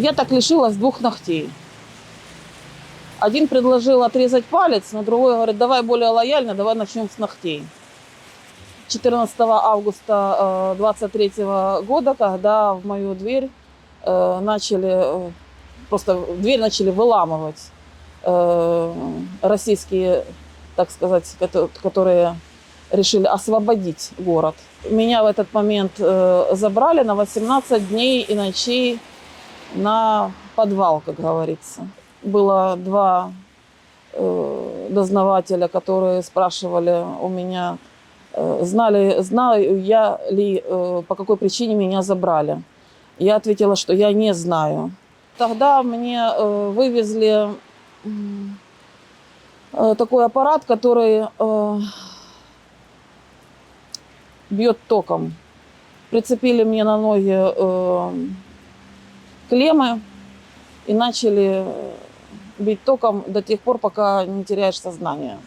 Я так лишилась двух ногтей. Один предложил отрезать палец, но другой говорит, давай более лояльно, давай начнем с ногтей. 14 августа 23 года, когда в мою дверь э, начали, э, просто дверь начали выламывать э, российские, так сказать, кото- которые решили освободить город. Меня в этот момент э, забрали на 18 дней и ночей на подвал, как говорится. Было два э, дознавателя, которые спрашивали у меня, э, знали, знаю я ли, э, по какой причине меня забрали. Я ответила, что я не знаю. Тогда мне э, вывезли э, такой аппарат, который э, бьет током. Прицепили мне на ноги э, клеммы и начали бить током до тех пор, пока не теряешь сознание.